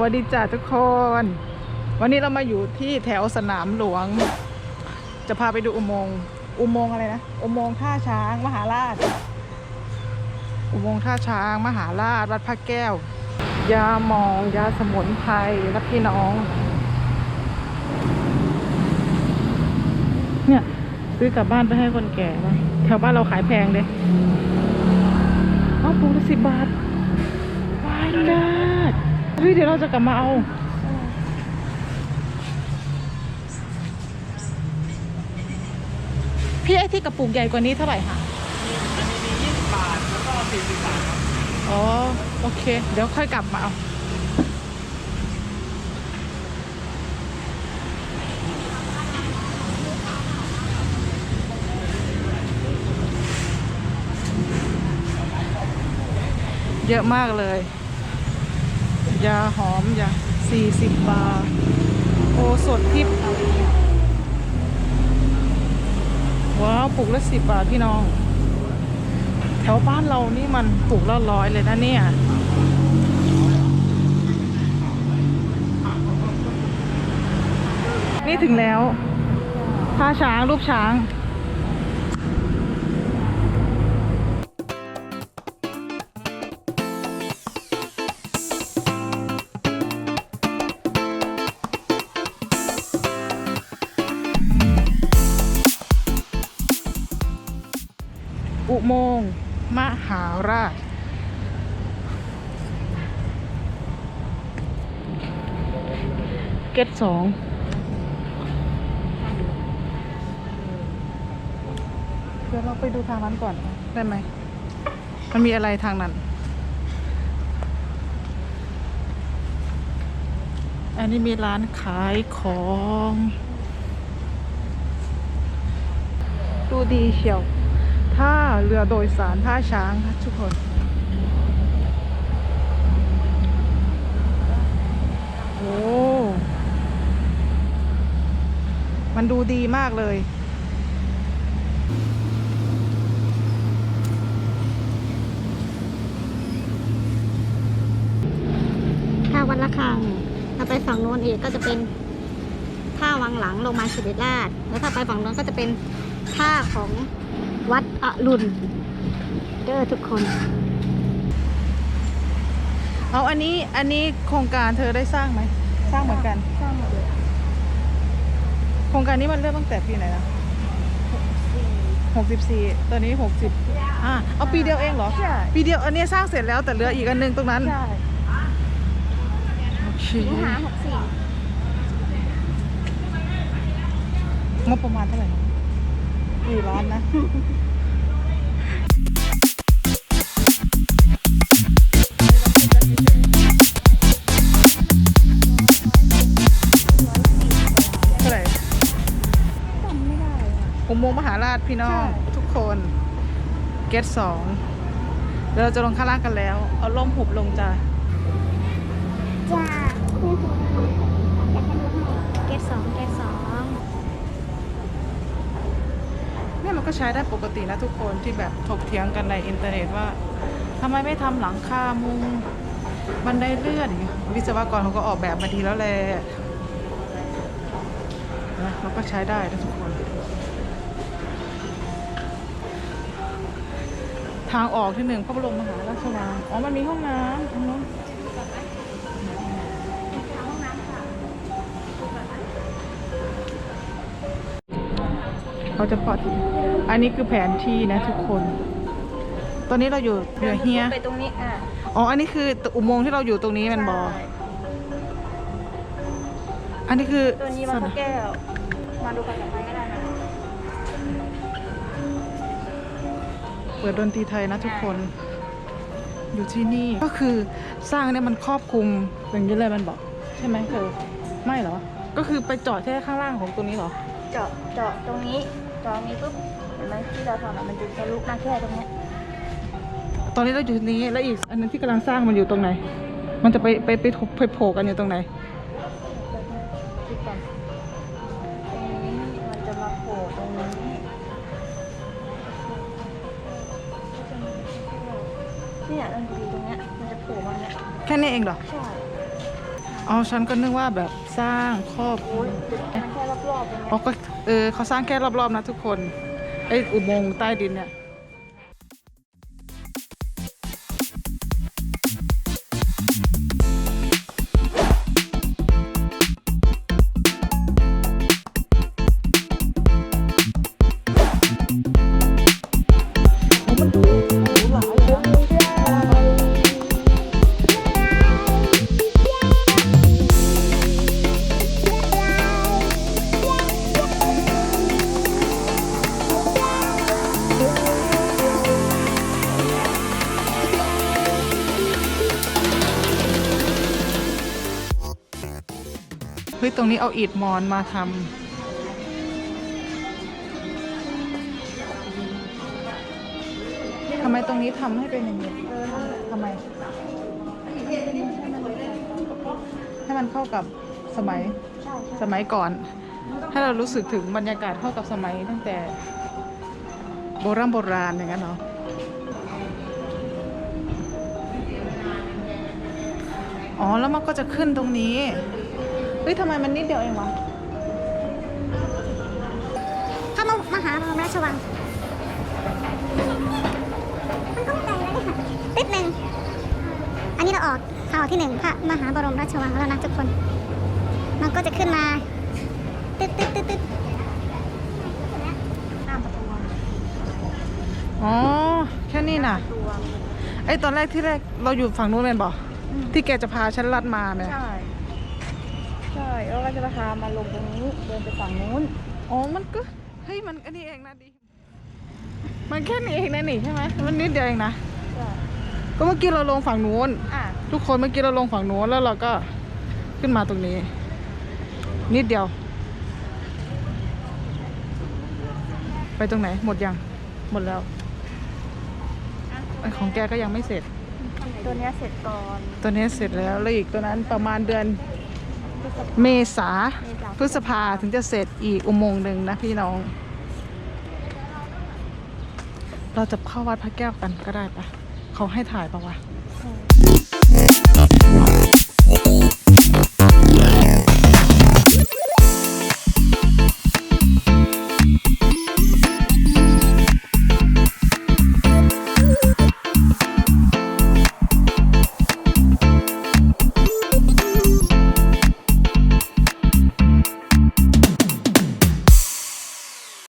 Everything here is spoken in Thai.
วัสดีจ้าทุกคน วันนี้เรามาอยู่ที่แถวสนามหลวง จะพาไปดูอุโมงค์อุโมงค์อะไรนะ อุโมงค์ท่าช้างมหาราช อุโมงค์ท่าช้างมหาราช วัดพระแก้ว ยาหมอง ยาสมุนไพรและพี่น้อง เนี่ยซื้อกลับบ้านไปให้คนแก่บ้างแถวบ้านเราขายแพงเลยอ้าวปูละสิบบาทวายนาดเฮ้ยเดี๋ยวเราจะกลับมาเอาพี่ไอ้ที่กระปุกใหญ่กว่านี้เท่าไหร่คะอันนี้มี20บาท แล้วก็40บาทครับ อ๋อ โอเค เดี๋ยวค่อยกลับมาเอา เยอะมากเลย ยาหอมยาสี่สิบบาท โอสดทิพย์ว้าวปลูกละสิบบาทพี่น้อง แถวบ้านเรานี่มันปลูกละร้อยเลยนะเนี่ยนี่ถึงแล้วท่าช้างรูปช้าง อุโมงค์มหาราช เกตสองเดี๋ยวเราไปดูทางนั้นก่อนได้ไหม มันมีอะไรทางนั้น อันนี้มีร้านขายของ ดูดีเชียว ท่าเรือโดยสารท่าช้างค่ะทุกคนโอ้มันดูดีมากเลยถ้าวัดละคังถ้าไปฝั่งโน้นอีกก็จะเป็นท่าวังหลังลงมาสิริราชแล้วถ้าไปฝั่งโน้นก็จะเป็นท่าของ วัดอรุณเด้อทุกคนเอาอันนี้อันนี้โครงการเธอได้สร้างไหมสร้างเหมือนกัน สร้างหมดเลยโครงการนี้มันเริ่มตั้งแต่ปีไหนนะหกสิบสี่ตอนนี้หกสิบอ่าเอาปีเดียวเองเหรอใช่ปีเดียวอันนี้สร้างเสร็จแล้วแต่เหลืออีกอันหนึงตรงนั้นใช่โอเคสิงหาหกสี่งบประมาณเท่าไหร่ กี่ล้านนะเท่าไหร่จำไม่ได้อะ อุโมงค์มหาราชพี่น้องใช่ ทุกคน เกตสองเดี๋ยวเราจะลงข้างล่างกันแล้ว เอาล่มหุบลงจ้าจ้าเกตสองเกตสอง เนี่ย มันก็ใช้ได้ปกตินะทุกคนที่แบบถกเถียงกันในอินเทอร์เน็ตว่าทำไมไม่ทำหลังคามุงบันไดเลื่อนวิศวกรเขาก็ออกแบบมาดีแล้วแหละนะมันก็ใช้ได้นะทุกคน ทางออกที่หนึ่งพระบรมมหาราชวังอ๋อมันมีห้องน้ำตรงนู้น เขาจะพอดอันนี้คือแผนที่นะทุกคน ตอนนี้เราอยู่เหนือเฮียไปตรงนี้อะอ๋อ อันนี้คืออุโมงค์ที่เราอยู่ตรงนี้แมันบอใช่อันนี้คือตัวนี้มันพระแก้ว มาดูกันกับใครก็ได้นะ เปิดดนตรีไทยนะทุกคน อยู่ที่นี่ก็คือสร้างเนี่ยมันครอบคลุมอย่างนี้เลยมันบอก ใช่ไหมเธอไม่เหรอ ก็คือไปจอดแค่ข้างล่างของตรงนี้เหรอ เจาะเจาะตรงนี้เจาะตรงนี้ปุ๊บเห็นไหมที่เราทำอะมันจะทะลุหน้าแค่ตรงเนี้ยตอนนี้เราอยู่ที่นี้แล้วอีกอันนั้นที่กำลังสร้างมันอยู่ตรงไหน มันจะไปไปไปไปโผล่กันอยู่ตรงไหนคิดก่อนตรงนี้มันจะมาโผล่ตรงนี้เนี่ยเราดูตรงเนี้ยมันจะโผล่มาเนี่ยแค่นี้เองเหรอใช่อ๋อฉันก็นึกว่าแบบสร้างครอบมันแค่รอบๆอย่างเงี้ย อ๋อก็เออเขาสร้างแค่รอบๆนะทุกคนไออุโมงค์ใต้ดินเนี่ย ตรงนี้เอาอิฐมอนมาทำทำไมตรงนี้ทำให้เป็นอย่างนี้ทำไม ให้มันเข้ากับสมัยสมัยก่อน ให้เรารู้สึกถึงบรรยากาศเข้ากับสมัยตั้งแต่โบราณโบราณอย่างนั้นเนาะอ๋อ แล้วมันก็จะขึ้นตรงนี้ เฮ้ยทำไมมันนิดเดียวเองวะถ้ามามหาพระราชวัง มันก็ไม่ไกลนะเนี่ยติดหนึ่งอันนี้เราออกทางออกที่หนึ่งพระมหาบรมราชวังแล้วนะทุกคน มันก็จะขึ้นมา ตึ๊ดตึ๊ดตึ๊ดตึ๊ดตามประตูวังอ๋อ แค่นี้น่ะประตูวังไอ้ตอนแรกที่แรกเราอยู่ฝั่งนู้นเป็นบ่อืมที่แกจะพาฉันลัดมาเนี่ยใช่ใช่ แล้วก็จะพามาลงตรงนี้เดินไปฝั่งนู้นอ๋อมันก็เฮ้ยมันอันนี้เองนะดิมันแค่นี้เองนะนี่ใช่ไหมมันนิดเดียวเองนะใช่ก็เมื่อกี้เราลงฝั่งนู้นอะทุกคนเมื่อกี้เราลงฝั่งนู้นแล้วเราก็ขึ้นมาตรงนี้ นิดเดียว ไปตรงไหน หมดยังหมดแล้วไอของแกก็ยังไม่เสร็จ ตัวเนี้ยเสร็จก่อน ตัวนี้เสร็จแล้วแล้วอีกตัวนั้นประมาณเดือน เมษาพฤษภาถึงจะเสร็จอีกอุโมงค์หนึ่งนะพี่น้อง เราจะเข้าวัดพระแก้วกันก็ได้ปะเขาให้ถ่ายปะวะ